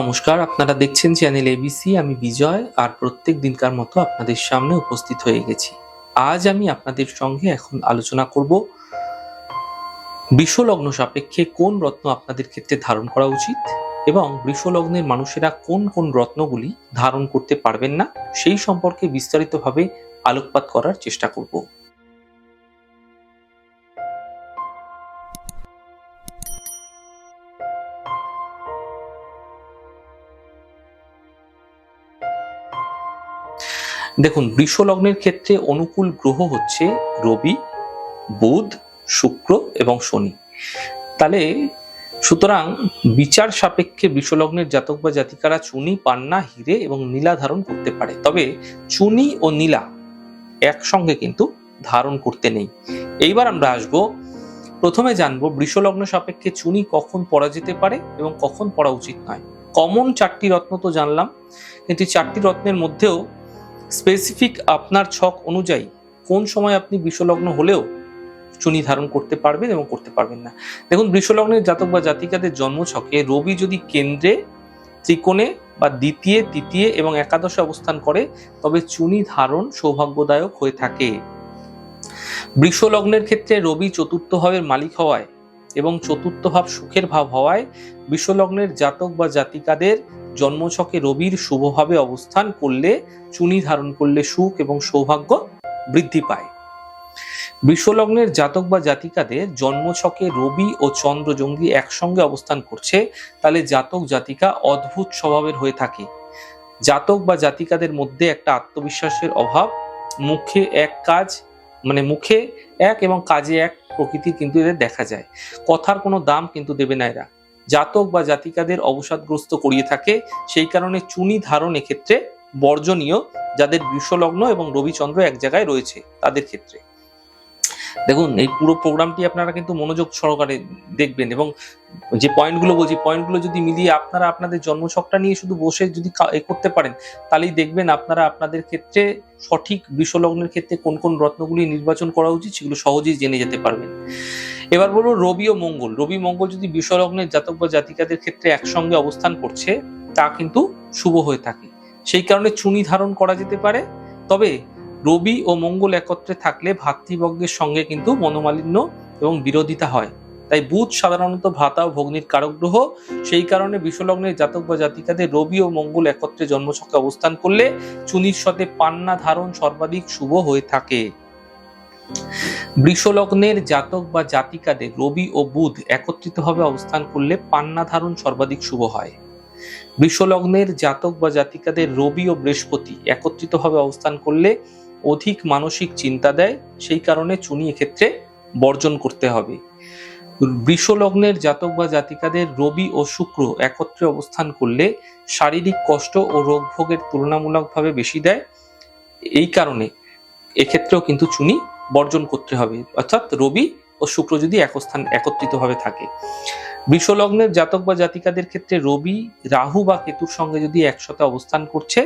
নমস্কার, আপনারা দেখছেন চ্যানেল এবিসি আমি বিজয়, আর প্রত্যেক দিনকার মতো আপনাদের সামনে উপস্থিত হয়ে গেছি। আজ আমি আপনাদের সঙ্গে এখন আলোচনা করব বিশ্বলগ্ন সাপেক্ষে কোন রত্ন আপনাদের ক্ষেত্রে ধারণ করা উচিত এবং বৃষলগ্নের মানুষেরা কোন কোন রত্নগুলি ধারণ করতে পারবেন না, সেই সম্পর্কে বিস্তারিতভাবে আলোকপাত করার চেষ্টা করব। দেখুন বৃষ লগ্নের ক্ষেত্রে অনুকূল গ্রহ হচ্ছে রবি, বুধ, শুক্র এবং শনি। তাহলে সুতরাং বিচার সাপেক্ষে বৃষলগ্নের জাতক বা জাতিকারা চুনি, পান্না, হিরে এবং নীলা ধারণ করতে পারে। তবে চুনি ও নীলা একসঙ্গে কিন্তু ধারণ করতে নেই। এইবার আমরা আসব, প্রথমে জানব বৃষলগ্ন সাপেক্ষে চুনি কখন পরা যেতে পারে এবং কখন পরা উচিত নয়। কমন চারটি রত্ন তো জানলাম, কিন্তু চারটি রত্নের মধ্যেও স্পেসিফিক আপনার ছক অনুযায়ী কোন সময় আপনি বিশ্বলগ্ন হলেও চুনি ধারণ করতে পারবেন এবং করতে পারবেন না। দেখুন, বৃষলগ্নের জাতক বা জাতিকাদের জন্ম ছকে রবি যদি কেন্দ্রে, ত্রিকোণে বা দ্বিতীয়, তৃতীয় এবং একাদশে অবস্থান করে, তবে চুনি ধারণ সৌভাগ্যদায়ক হয়ে থাকে। বৃষলগ্নের ক্ষেত্রে রবি চতুর্থ ভাবের মালিক হওয়ায় এবং চতুর্থ ভাব সুখের ভাব হওয়ায় বিশ্বলগ্নের জাতক বা জাতিকাদের জন্মছকে রবির শুভভাবে অবস্থান করলে, চুনি ধারণ করলে সুখ এবং সৌভাগ্য বৃদ্ধি পায়। বৃষলগ্নের জাতক বা জাতিকাদের জন্মছকে রবি ও চন্দ্র জঙ্গি একসঙ্গে অবস্থান করছে, তাহলে জাতক জাতিকা অদ্ভুত স্বভাবের হয়ে থাকে। জাতক বা জাতিকাদের মধ্যে একটা আত্মবিশ্বাসের অভাব, মুখে এক কাজ মানে মুখে এক এবং কাজে এক প্রকৃতির কিন্তু এদের দেখা যায়। কথার কোনো দাম কিন্তু দেবে না এরা। জাতক বা জাতিকাদের অবসাদগ্রস্ত করিয়ে থাকে। সেই কারণে চুনি ধারণ এক্ষেত্রে বর্জনীয়, যাদের বিশ্বলগ্ন এবং রবিচন্দ্র এক জায়গায় রয়েছে তাদের ক্ষেত্রে। দেখুন, এই পুরো প্রোগ্রামটি আপনারা কিন্তু মনোযোগ সহকারে দেখবেন এবং যে পয়েন্টগুলো বলছি পয়েন্টগুলো যদি মিলিয়ে আপনারা আপনাদের জন্মছকটা নিয়ে শুধু বসে যদি এ করতে পারেন, তাহলেই দেখবেন আপনারা আপনাদের ক্ষেত্রে সঠিক বিশ্বলগ্নের ক্ষেত্রে কোন কোন রত্নগুলি নির্বাচন করা উচিত, সেগুলো সহজেই জেনে যেতে পারবেন। এবার বলব রবি ও মঙ্গল। রবি মঙ্গল যদি বিশ্বলগ্নের জাতক বা জাতিকাদের ক্ষেত্রে একসঙ্গে অবস্থান করছে, তা কিন্তু শুভ হয়ে থাকে। সেই কারণে চুনি ধারণ করা যেতে পারে, তবে রবি ও মঙ্গল একত্রে থাকলে ভাতৃবর্গের সঙ্গে কিন্তু মনোমালিন্য এবং বিরোধিতা হয়। তাই বুধ সাধারণত ভ্রাতা ও ভগ্নির কারক গ্রহ সেই কারণে বিশ্বলগ্নের জাতক বা জাতিকাদের রবি ও মঙ্গল একত্রে জন্মছকে অবস্থান করলে চুনির সাথে পান্না ধারণ সর্বাধিক শুভ হয়ে থাকে। বৃষলগ্নের জাতক বা জাতিকাদের রবি ও বুধ একত্রিতভাবে অবস্থান করলে পান্না ধারণ সর্বাধিক শুভ হয়। বৃষলগ্নের জাতক বা জাতিকাদের রবি ও বৃহস্পতি একত্রিতভাবে অবস্থান করলে অধিক মানসিক চিন্তা দেয়, সেই কারণে চুনি এক্ষেত্রে বর্জন করতে হবে। বৃষলগ্নের জাতক বা জাতিকাদের রবি ও শুক্র একত্রে অবস্থান করলে শারীরিক কষ্ট ও রোগ ভোগের তুলনামূলকভাবে বেশি দেয়। এই কারণে এক্ষেত্রেও কিন্তু চুনি বর্জন করতে হবে, অর্থাৎ রবি ও শুক্র যদি একস্থান একত্রিতভাবে থাকে। বৃষলগ্নের জাতক বা জাতিকাদের ক্ষেত্রে রবি, রাহু বা কেতুর সঙ্গে যদি একসাথে অবস্থান করছে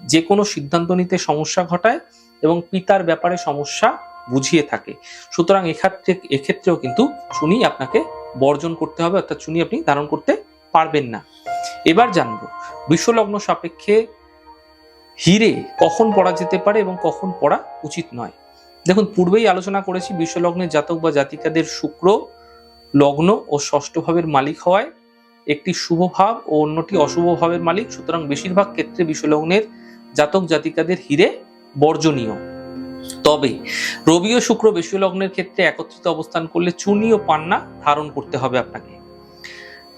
যে কোনো সিদ্ধান্ত নিতে সমস্যা ঘটায় এবং পিতার ব্যাপারে সমস্যা বুঝিয়ে থাকে। সুতরাং এক্ষেত্রে, এক্ষেত্রেও কিন্তু চুনি আপনাকে বর্জন করতে হবে, অর্থাৎ চুনি আপনি ধারণ করতে পারবেন না। এবার জানব, বিশ্বলগ্ন সাপেক্ষে হিরে কখন পড়া যেতে পারে এবং কখন পড়া উচিত নয়। দেখুন, পূর্বেই আলোচনা করেছি, বিশ্বলগ্নের জাতক বা জাতিকাদের শুক্র, লগ্ন ও ষষ্ঠ ভাবের মালিক হওয়ায় একটি শুভ ভাব ও অন্যটি অশুভ ভাবের মালিক। সুতরাং বেশিরভাগ ক্ষেত্রে বিশ্বলগ্নের জাতক জাতিকাদের হিরে বর্জনীয়। তবে রবি ও শুক্র বেশি লগ্নের ক্ষেত্রে একত্রিত অবস্থান করলে চুনি ও পান্না ধারণ করতে হবে আপনাকে।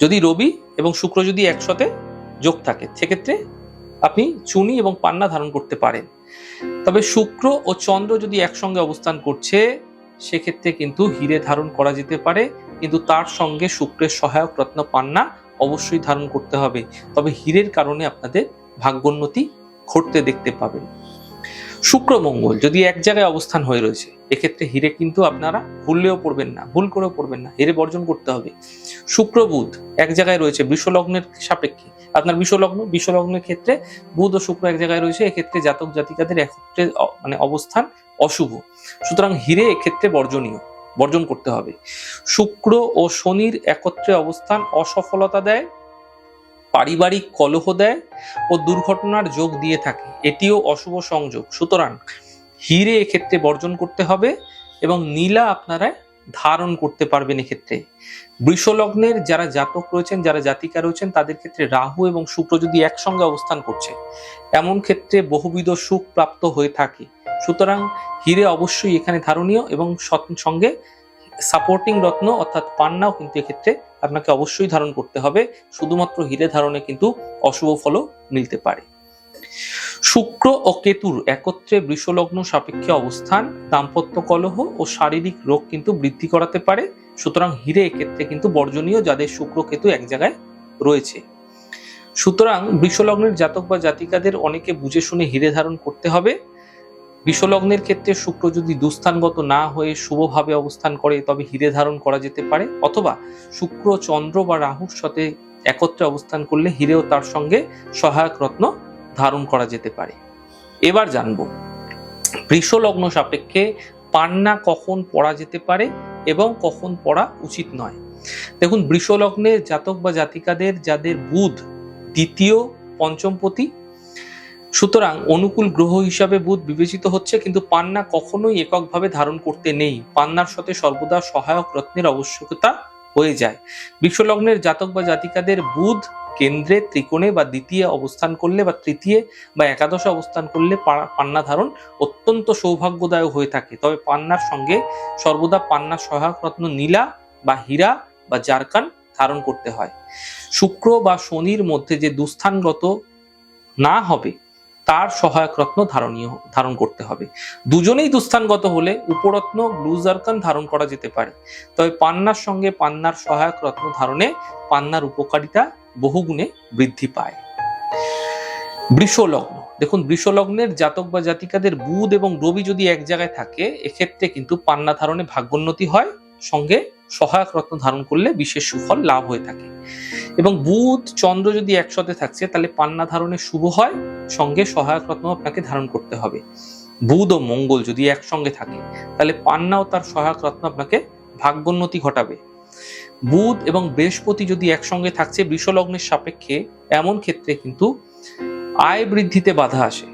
যদি রবি এবং শুক্র যদি একসাথে যোগ থাকে, সেক্ষেত্রে আপনি চুনি এবং পান্না ধারণ করতে পারেন। তবে শুক্র ও চন্দ্র যদি একসঙ্গে অবস্থান করছে, সেক্ষেত্রে কিন্তু হিরে ধারণ করা যেতে পারে, কিন্তু তার সঙ্গে শুক্রের সহায়ক রত্ন পান্না অবশ্যই ধারণ করতে হবে। তবে হীরের কারণে আপনাদের ভাগ্যোন্নতি ঘটতে দেখতে পাবেন। শুক্র মঙ্গল যদি এক জায়গায় অবস্থান হয়ে রয়েছে, এক্ষেত্রে হিরে কিন্তু আপনারা ভুললেও পড়বেন না, ভুল করেও পড়বেন না। হিরে বর্জন করতে হবে। শুক্র বুধ এক জায়গায় রয়েছে বিশ্বলগ্নের সাপেক্ষে। আপনার বিশ্বলগ্ন বিশ্বলগ্নের ক্ষেত্রে বুধ ও শুক্র এক জায়গায় রয়েছে, এক্ষেত্রে জাতক জাতিকাদের একত্রে মানে অবস্থান অশুভ। সুতরাং হিরে এক্ষেত্রে বর্জনীয়, বর্জন করতে হবে। শুক্র ও শনির একত্রে অবস্থান অসফলতা দেয় পারিবারিক কলহ দেয় ও দুর্ঘটনার যোগ দিয়ে থাকে। এটিও অশুভ সংযোগ। সুতরাং হিরে এক্ষেত্রে বর্জন করতে হবে এবং নীলা আপনারা ধারণ করতে পারবেন এক্ষেত্রে। বৃষলগ্নের যারা জাতক রয়েছেন, যারা জাতিকা রয়েছেন, তাদের ক্ষেত্রে রাহু এবং শুক্র যদি একসঙ্গে অবস্থান করছে, এমন ক্ষেত্রে বহুবিধ সুখ প্রাপ্ত হয়ে থাকে। সুতরাং হিরে অবশ্যই এখানে ধারণীয় এবং সঙ্গে সাপোর্টিং রত্ন অর্থাৎ পান্নাও কিন্তু এক্ষেত্রে আপনাকে অবশ্যই ধারণ করতে হবে। শুধুমাত্র হিরে ধারণে কিন্তু অশুভ ফলও মিলতে পারে। শুক্র ও কেতুর একত্রে বৃষলগ্ন সাপেক্ষে অবস্থান, দাম্পত্য কলহ ও শারীরিক রোগ কিন্তু বৃদ্ধি করাতে পারে। সুতরাং হিরে এক্ষেত্রে কিন্তু বর্জনীয়, যাদের শুক্র কেতু এক জায়গায় রয়েছে। সুতরাং বৃষলগ্নের জাতক বা জাতিকাদের অনেকে বুঝে শুনে হিরে ধারণ করতে হবে। বিষলগ্নের ক্ষেত্রে শুক্র যদি দুস্থানগত না হয়ে শুভভাবে অবস্থান করে, তবে হিরে ধারণ করা যেতে পারে। অথবা শুক্র, চন্দ্র বা রাহুর সাথে একত্রে অবস্থান করলে হিরেও তার সঙ্গে সহায়ক রত্ন ধারণ করা যেতে পারে। এবার জানব, বৃষলগ্ন সাপেক্ষে পান্না কখন পড়া যেতে পারে এবং কখন পড়া উচিত নয়? দেখুন বৃষলগ্নের জাতক বা জাতিকাদের, যাদের বুধ দ্বিতীয় পঞ্চমপতি সুতরাং অনুকূল গ্রহ হিসাবে বুধ বিবেচিত হচ্ছে, কিন্তু পান্না কখনোই এককভাবে ধারণ করতে নেই। পান্নার সাথে সর্বদা সহায়ক রত্নের আবশ্যকতা হয়ে যায়। বিশ্বলগ্নের জাতক বা জাতিকাদের বুধ কেন্দ্রে ত্রিকোণে বা দ্বিতীয় অবস্থান করলে বা তৃতীয় বা একাদশে অবস্থান করলে পান্না ধারণ অত্যন্ত সৌভাগ্যদায়ক হয়ে থাকে। তবে পান্নার সঙ্গে সর্বদা পান্নার সহায়ক রত্ন নীলা বা হীরা বা জারকান ধারণ করতে হয়। শুক্র বা শনির মধ্যে যে দুস্থানগত না হবে তার সহায়ক রত্ন ধারণীয়, ধারণ করতে হবে। দুজনেই দুস্থানগত হলে উপরত্ন ব্লুজারকান ধারণ করা যেতে পারে। তবে পান্নার সঙ্গে পান্নার সহায়ক রত্ন ধারণে পান্নার উপকারিতা বহুগুণে বৃদ্ধি পায়। বৃষলগ্ন। দেখুন, বৃষলগ্নের জাতক বা জাতিকাদের বুধ এবং রবি যদি এক জায়গায় থাকে, এক্ষেত্রে কিন্তু পান্না ধারণে ভাগ্যোন্নতি হয়। সঙ্গে সহায়ক রত্ন ধারণ করলে বিশেষ সুফল লাভ হয়ে থাকে। এবং বুধ চন্দ্র যদি একসাথে থাকছে, তাহলে পান্না ধারণে শুভ হয়, সঙ্গে সহায়ক রত্ন আপনাকে ধারণ করতে হবে। বুধ ও মঙ্গল যদি একসঙ্গে থাকে, তাহলে পান্না ও তার সহায়ক রত্ন আপনাকে ভাগ্যোন্নতি ঘটাবে। বুধ এবং বৃহস্পতি যদি একসঙ্গে থাকছে, বৃষলগ্নের সাপেক্ষে এমন ক্ষেত্রে কিন্তু আয় বৃদ্ধিতে বাধা আসে।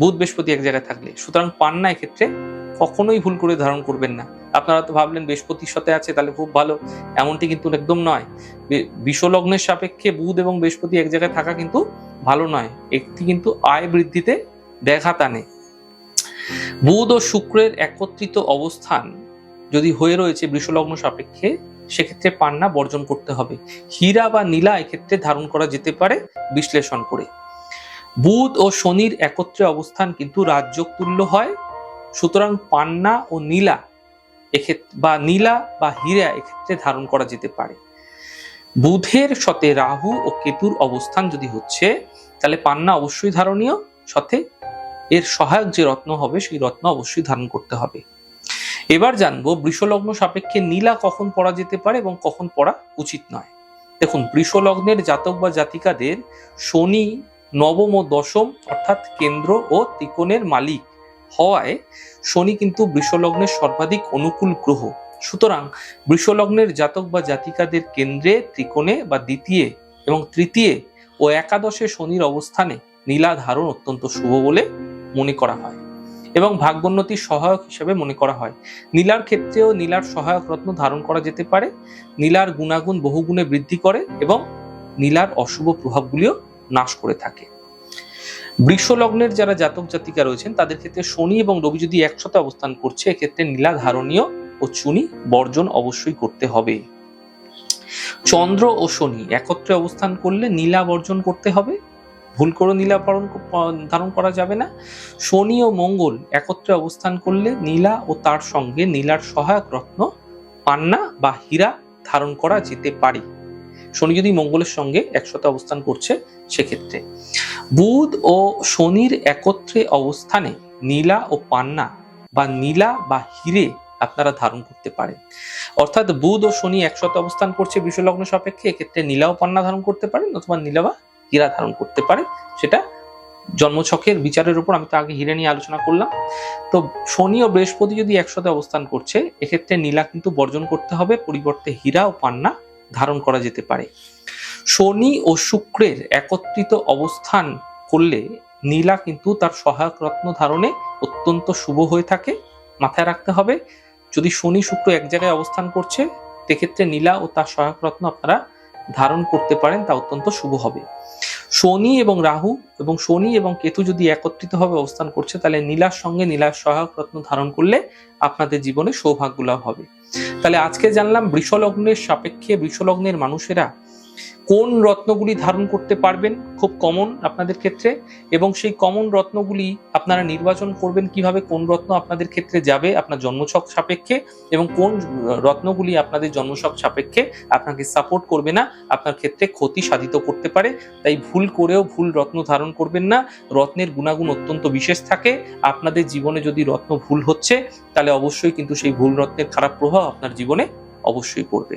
বুধ বৃহস্পতি এক জায়গায় থাকলে, সুতরাং পান্না এক্ষেত্রে কখনোই ভুল করে ধারণ করবেন না। আপনারা তো ভাবলেন বৃহস্পতির সাথে আছে, তাহলে খুব ভালো। এমনটি কিন্তু একদম নয়। বিষলগ্নের সাপেক্ষে বুধ এবং বৃহস্পতি এক জায়গায় থাকা কিন্তু ভালো নয়। একটি কিন্তু আয় বৃদ্ধিতে ব্যাঘাত আনে বুধ ও শুক্রের একত্রিত অবস্থান যদি হয়ে রয়েছে বৃষলগ্ন সাপেক্ষে, সেক্ষেত্রে পান্না বর্জন করতে হবে। হীরা বা নীলা এক্ষেত্রে ধারণ করা যেতে পারে বিশ্লেষণ করে। বুধ ও শনির একত্রে অবস্থান কিন্তু রাজযোগ তুল্য হয়। সুতরাং পান্না ও নীলা এক্ষেত্রে বা নীলা বা হীরা এক্ষেত্রে ধারণ করা যেতে পারে। বুধের সাথে রাহু ও কেতুর অবস্থান যদি হচ্ছে, তাহলে পান্না অবশ্যই ধারণীয়, সাথে এর সহায়ক যে রত্ন হবে, সেই রত্ন অবশ্যই ধারণ করতে হবে। এবার জানব বৃষলগ্ন সাপেক্ষে নীলা কখন পড়া যেতে পারে এবং কখন পড়া উচিত নয়। দেখুন, বৃষলগ্নের জাতক বা জাতিকাদের শনি নবম ও দশম, অর্থাৎ কেন্দ্র ও ত্রিকোণের মালিক হওয়ায় শনি কিন্তু বৃষলগ্নের সর্বাধিক অনুকূল গ্রহ। সুতরাং বৃষলগ্নের জাতক বা জাতিকাদের কেন্দ্রে, ত্রিকোণে বা দ্বিতীয় এবং তৃতীয় ও একাদশে শনির অবস্থানে নীলা ধারণ অত্যন্ত শুভ বলে মনে করা হয় এবং ভাগ্যোন্নতির সহায়ক হিসেবে মনে করা হয়। নীলার ক্ষেত্রেও নীলার সহায়ক রত্ন ধারণ করা যেতে পারে। নীলার গুণাগুণ বহুগুণে বৃদ্ধি করে এবং নীলার অশুভ প্রভাবগুলিও নাশ করে থাকে। বৃষ লগ্নের যারা জাতক জাতিকা রয়েছেন, তাদের ক্ষেত্রে শনি এবং রবি যদি একসাথে অবস্থান করছে, এক্ষেত্রে নীলা ধারণীয় ও চুনি বর্জন অবশ্যই করতে হবে। চন্দ্র ও শনি একত্রে অবস্থান করলে নীলা বর্জন করতে হবে। ভুল করে নীলা পালন ধারণ করা যাবে না। শনি ও মঙ্গল একত্রে অবস্থান করলে নীলা ও তার সঙ্গে নীলার সহায়ক রত্ন পান্না বা হীরা ধারণ করা যেতে পারে। শনি যদি মঙ্গলের সঙ্গে একসাথে অবস্থান করছে, সেক্ষেত্রে। বুধ ও শনির একত্রে অবস্থানে নীলা ও পান্না বা নীলা বা হিরে আপনারা ধারণ করতে পারেন। অর্থাৎ বুধ ও শনি একসাথে অবস্থান করছে বিশ্বলগ্ন সাপেক্ষে, এক্ষেত্রে নীলা ও পান্না ধারণ করতে পারেন অথবা নীলা বা হীরা ধারণ করতে পারে সেটা জন্মছকের বিচারের উপর, আমি তো আগে হিরে নিয়ে আলোচনা করলাম। তো শনি ও বৃহস্পতি যদি একসাথে অবস্থান করছে, এক্ষেত্রে নীলা কিন্তু বর্জন করতে হবে, পরিবর্তে হীরা ও পান্না ধারণ করা যেতে পারে। শনি ও শুক্রের একত্রিত অবস্থান করলে নীলা কিন্তু তার সহায়ক রত্ন ধারণে অত্যন্ত শুভ হয়ে থাকে, মাথায় রাখতে হবে। যদি শনি শুক্র এক জায়গায় অবস্থান করছে, সেক্ষেত্রে নীলা ও তার সহায়ক রত্ন আপনারা ধারণ করতে পারেন, তা অত্যন্ত শুভ হবে। শনি এবং রাহু এবং শনি এবং কেতু যদি একত্রিতভাবে অবস্থান করছে, তাহলে নীলার সঙ্গে নীলার সহায়ক রত্ন ধারণ করলে আপনাদের জীবনে সৌভাগ্য লাভ হবে। তাহলে আজকে জানলাম বৃষলগ্নের সাপেক্ষে বৃষলগ্নের মানুষেরা কোন রত্নগুলি ধারণ করতে পারবেন খুব কমন আপনাদের ক্ষেত্রে এবং সেই কমন রত্নগুলি আপনারা নির্বাচন করবেন কীভাবে, কোন রত্ন আপনাদের ক্ষেত্রে যাবে আপনার জন্মছক সাপেক্ষে এবং কোন রত্নগুলি আপনাদের জন্মছক সাপেক্ষে আপনাকে সাপোর্ট করবে না, আপনার ক্ষেত্রে ক্ষতি সাধিত করতে পারে। তাই ভুল করেও ভুল রত্ন ধারণ করবেন না। রত্নের গুণাগুণ অত্যন্ত বিশেষ থাকে। আপনাদের জীবনে যদি রত্ন ভুল হচ্ছে, তাহলে অবশ্যই কিন্তু সেই ভুল রত্নের খারাপ প্রভাব আপনার জীবনে অবশ্যই পড়বে।